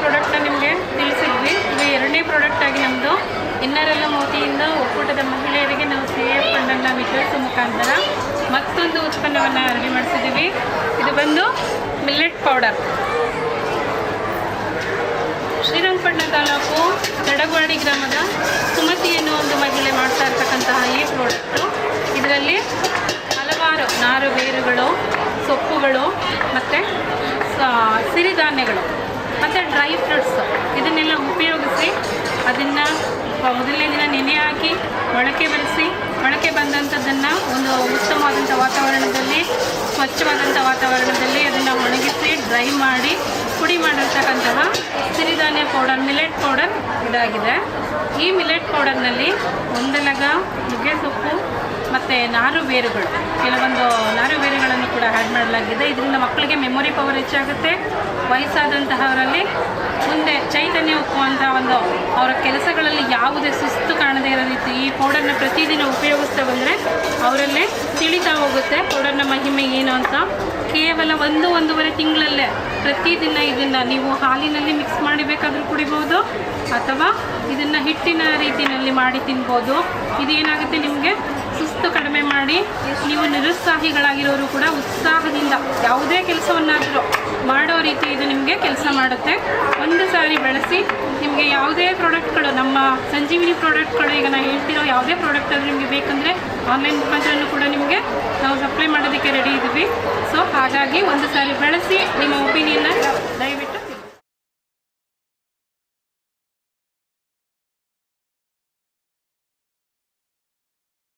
ಪ್ರಾಡಕ್ಟ್ನ ನಿಮಗೆ ತಿಳಿಸಿದ್ವಿ. ಇದು ಎರಡನೇ ಪ್ರಾಡಕ್ಟಾಗಿ ನಮ್ಮದು ಇನ್ನರೆಲ್ಲ ಮೋತಿಯಿಂದ ಒಕ್ಕೂಟದ ಮಹಿಳೆಯರಿಗೆ ನಾವು ಸಿ ಎಫ್ ಫಂಡನ್ನು ವಿತರಿಸುವ ಮುಖಾಂತರ ಮತ್ತೊಂದು ಉತ್ಪನ್ನವನ್ನು ರೆಡಿ ಮಾಡಿಸಿದ್ದೀವಿ. ಇದು ಬಂದು ಮಿಲ್ಲೆಟ್ ಪೌಡರ್ ಶ್ರೀರಂಗಪಟ್ಟಣ ತಾಲೂಕು ತಡಗವಾಡಿ ಗ್ರಾಮದ ಸುಮತಿ ಎನ್ನುವ ಒಂದು ಮಹಿಳೆ ಮಾಡ್ತಾ ಇರ್ತಕ್ಕಂತಹ ಈ ಪ್ರಾಡಕ್ಟು ಇದರಲ್ಲಿ ಹಲವಾರು ನಾರು ಬೇರುಗಳು ಸೊಪ್ಪುಗಳು ಮತ್ತು ಸಿರಿಧಾನ್ಯಗಳು. ಮತ್ತು ಡ್ರೈ ಫ್ರೂಟ್ಸ್ ಇದನ್ನೆಲ್ಲ ಉಪಯೋಗಿಸಿ ಅದನ್ನು ಮೊದಲನೇ ದಿನ ನೆನೆ ಹಾಕಿ ಮೊಳಕೆ ಬೆಳೆಸಿ ಮೊಳಕೆ ಬಂದಂಥದ್ದನ್ನು ಒಂದು ಉತ್ತಮವಾದಂಥ ವಾತಾವರಣದಲ್ಲಿ, ಸ್ವಚ್ಛವಾದಂಥ ವಾತಾವರಣದಲ್ಲಿ ಅದನ್ನು ಒಣಗಿಸಿ ಡ್ರೈ ಮಾಡಿ ಪುಡಿ ಮಾಡಿರ್ತಕ್ಕಂತಹ ಸಿರಿಧಾನ್ಯ ಪೌಡರ್ ಮಿಲೆಟ್ ಪೌಡರ್ ಇದಾಗಿದೆ. ಈ ಮಿಲೆಟ್ ಪೌಡರ್ನಲ್ಲಿ ಒಂದಲಗ ನುಗ್ಗೆ ಸೊಪ್ಪು ಮತ್ತು ನಾರು ಬೇರುಗಳು. ಕೆಲವೊಂದು ನಾರು ಬೇರುಗಳನ್ನು ಕೂಡ ಆ್ಯಡ್ ಮಾಡಲಾಗಿದೆ. ಇದರಿಂದ ಮಕ್ಕಳಿಗೆ ಮೆಮೊರಿ ಪವರ್ ಹೆಚ್ಚಾಗುತ್ತೆ. ವಯಸ್ಸಾದಂತಹವರಲ್ಲಿ ಮುಂದೆ ಚೈತನ್ಯ ಒಪ್ಪುವಂಥ ಒಂದು ಅವರ ಕೆಲಸಗಳಲ್ಲಿ ಯಾವುದೇ ಸುಸ್ತು ಕಾಣದೇ ಇರೋ ರೀತಿ ಈ ಪೌಡರ್ನ ಪ್ರತಿದಿನ ಉಪಯೋಗಿಸ್ತಾ ಬಂದರೆ ಅವರಲ್ಲೇ ತಿಳಿತಾ ಹೋಗುತ್ತೆ. ಪೌಡರ್ನ ಮಹಿಮೆ ಏನು ಅಂತ ಕೇವಲ ಒಂದು ಒಂದೂವರೆ ತಿಂಗಳಲ್ಲೇ ಪ್ರತಿದಿನ ಇದನ್ನು ನೀವು ಹಾಲಿನಲ್ಲಿ ಮಿಕ್ಸ್ ಮಾಡಿ ಬೇಕಾದರೂ ಕುಡಿಬೋದು ಅಥವಾ ಇದನ್ನು ಹಿಟ್ಟಿನ ರೀತಿಯಲ್ಲಿ ಮಾಡಿ ತಿನ್ಬೋದು. ಇದು ಏನಾಗುತ್ತೆ ನಿಮಗೆ? ಸುಸ್ತು ಕಡಿಮೆ ಮಾಡಿ ನೀವು ನಿರುತ್ಸಾಹಿಗಳಾಗಿರೋರು ಕೂಡ ಉತ್ಸಾಹದಿಂದ ಯಾವುದೇ ಕೆಲಸವನ್ನಾದರೂ ಮಾಡೋ ರೀತಿ ಇದು ನಿಮಗೆ ಕೆಲಸ ಮಾಡುತ್ತೆ. ಒಂದು ಸಾರಿ ಬಳಸಿ ನಿಮಗೆ ಯಾವುದೇ ಪ್ರಾಡಕ್ಟ್ಗಳು ನಮ್ಮ ಸಂಜೀವಿನಿ ಪ್ರಾಡಕ್ಟ್ಗಳು ಈಗ ನಾನು ಹೇಳ್ತಿರೋ ಯಾವುದೇ ಪ್ರಾಡಕ್ಟ್ ಆದರೂ ನಿಮಗೆ ಬೇಕಂದರೆ ಆನ್ಲೈನ್ ಮುಖಾಂತರನೂ ಕೂಡ ನಿಮಗೆ ನಾವು ಸಪ್ಲೈ ಮಾಡೋದಕ್ಕೆ ರೆಡಿ ಇದ್ದೀವಿ. ಸೊ ಹಾಗಾಗಿ ಒಂದು ಸಾರಿ ಬಳಸಿ ನಿಮ್ಮ ಒಪಿನಿಯನ್ನ ದಯವಿಟ್ಟು